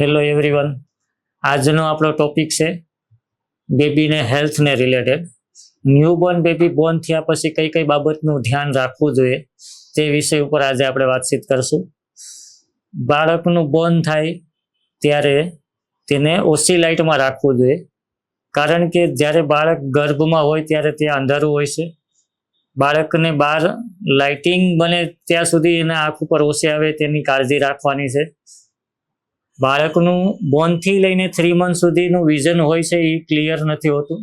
Hello everyone આજનો આપણો topic છે બેબીને હેલ્થને રિલેટેડ ન્યૂબોર્ન બેબી બોર્ન થયા પછી કઈ કઈ બાબતનું ધ્યાન રાખવું જોઈએ તે વિષય ઉપર આજે આપણે વાતચીત કરશું. બાળકનું બોર્ન થાય ત્યારે તેને ઓછી લાઇટમાં રાખવું જોઈએ. કારણ કે જ્યારે બાળક ગર્ભમાં હોય ત્યારે ત્યાં અંધારું હોય છે. બાળકને બહાર લાઇટિંગ બને ત્યાં સુધી એના આંખ ઉપર ઓછી આવે તેની કાળજી રાખવાની છે. બાળકનું બોર્નથી લઈને થ્રી મંથ સુધીનું વિઝન હોય છે એ ક્લિયર નથી હોતું.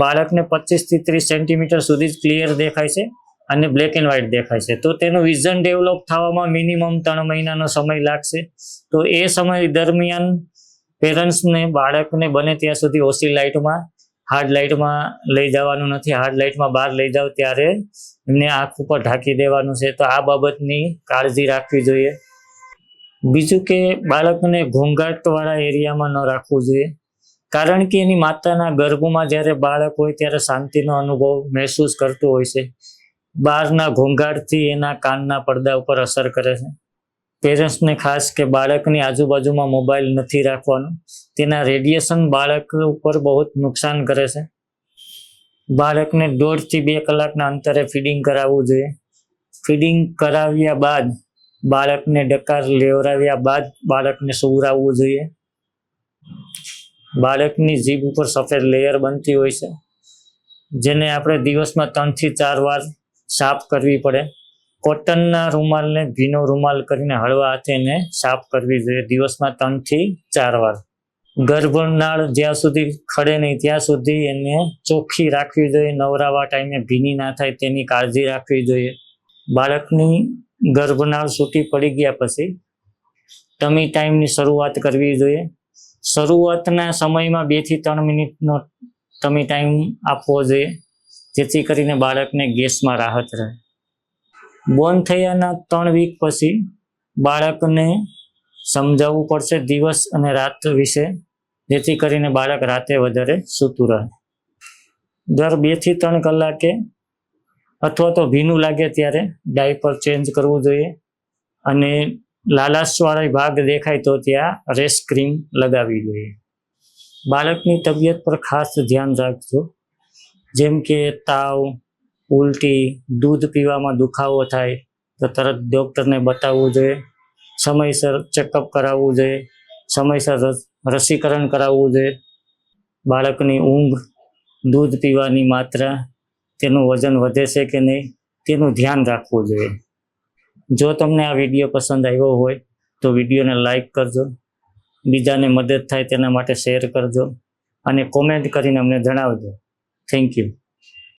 બાળકને પચીસથી ત્રીસ સેન્ટીમીટર સુધી જ ક્લિયર દેખાય છે અને બ્લેક એન્ડ વ્હાઇટ દેખાય છે. તો તેનું વિઝન ડેવલપ થવામાં મિનિમમ ત્રણ મહિનાનો સમય લાગશે. તો એ સમય દરમિયાન પેરેન્ટ્સને બાળકને બને ત્યાં સુધી ઓછી લાઇટમાં હાર્ડ લાઇટમાં લઈ જવાનું નથી. હાર્ડ લાઇટમાં બહાર લઈ જાઓ ત્યારે એમને આંખ ઉપર ઢાંકી દેવાનું છે. તો આ બાબતની કાળજી રાખવી જોઈએ. બીજું કે બાળકને ઘોંઘાટવાળા એરિયામાં ન રાખવું જોઈએ. કારણ કે એની માતાના ગર્ભમાં જ્યારે બાળક હોય ત્યારે શાંતિનો અનુભવ મહેસૂસ કરતું હોય છે. બહારના ઘોંઘાટથી એના કાનના પડદા ઉપર અસર કરે છે. પેરેન્ટ્સને ખાસ કે બાળકની આજુબાજુમાં મોબાઈલ નથી રાખવાનો. તેના રેડિયેશન બાળક ઉપર બહુ નુકસાન કરે છે. બાળકને દોઢથી બે કલાકના અંતરે ફીડિંગ કરાવવું જોઈએ. ફીડિંગ કરાવ્યા બાદ બાળકને ડકાર લેવડાવ્યા બાદ બાળકને સુવરાવવું જોઈએ. બાળકની જીભ ઉપર સફેદ લેયર બનતી હોય છે, જેને આપણે દિવસમાં ત્રણથી ચાર વાર સાફ કરવી પડે. કોટનના રૂમાલને ભીનો રૂમાલ કરીને હળવા હાથે એને સાફ કરવી જોઈએ દિવસમાં ત્રણથી ચાર વાર. ગર્ભનાળ જ્યાં સુધી ખડે નહીં, ત્યાં સુધી એને ચોખ્ખી રાખવી જોઈએ. નવરાવા ટાઈમે ભીની ના થાય તેની કાળજી રાખવી જોઈએ. બાળકની ગર્ભનાળ સૂટી પડી ગયા પછી ટમી ટાઈમની શરૂઆત કરવી જોઈએ. શરૂઆતના સમયમાં બેથી ત્રણ મિનિટનો ટમી ટાઈમ આપવો જોઈએ, જેથી કરીને બાળકને ગેસમાં રાહત રહે. બોર્ન થયાના ત્રણ વીક પછી બાળકને સમજાવવું પડશે દિવસ અને રાત વિશે, જેથી કરીને બાળક રાતે વધારે સૂતું રહે. દર બેથી ત્રણ કલાકે અથવા તો ભીનું લાગે ત્યારે ડાયપર ચેન્જ કરવું જોઈએ. અને લાલાશવાળો ભાગ દેખાય તો ત્યાં રેસ ક્રીમ લગાવવી જોઈએ. બાળકની તબિયત પર ખાસ ધ્યાન રાખજો. જેમ કે તાવ, ઉલટી, દૂધ પીવામાં દુખાવો થાય તો તરત ડૉક્ટરને બતાવવું જોઈએ. સમયસર ચેકઅપ કરાવવું જોઈએ. સમયસર રસ- રસીકરણ કરાવવું જોઈએ. બાળકની ઊંઘ, દૂધ પીવાની માત્રા તેનું વજન વધે છે કે નહીં, તેનું ધ્યાન રાખવું જોઈએ. જો તમને આ વીડિયો પસંદ આવ્યો હોય, તો વિડીયોને લાઈક કરજો. બીજાને મદદ થાય તેના માટે શેર કરજો. અને કોમેન્ટ કરીને અમને જણાવજો. Thank you.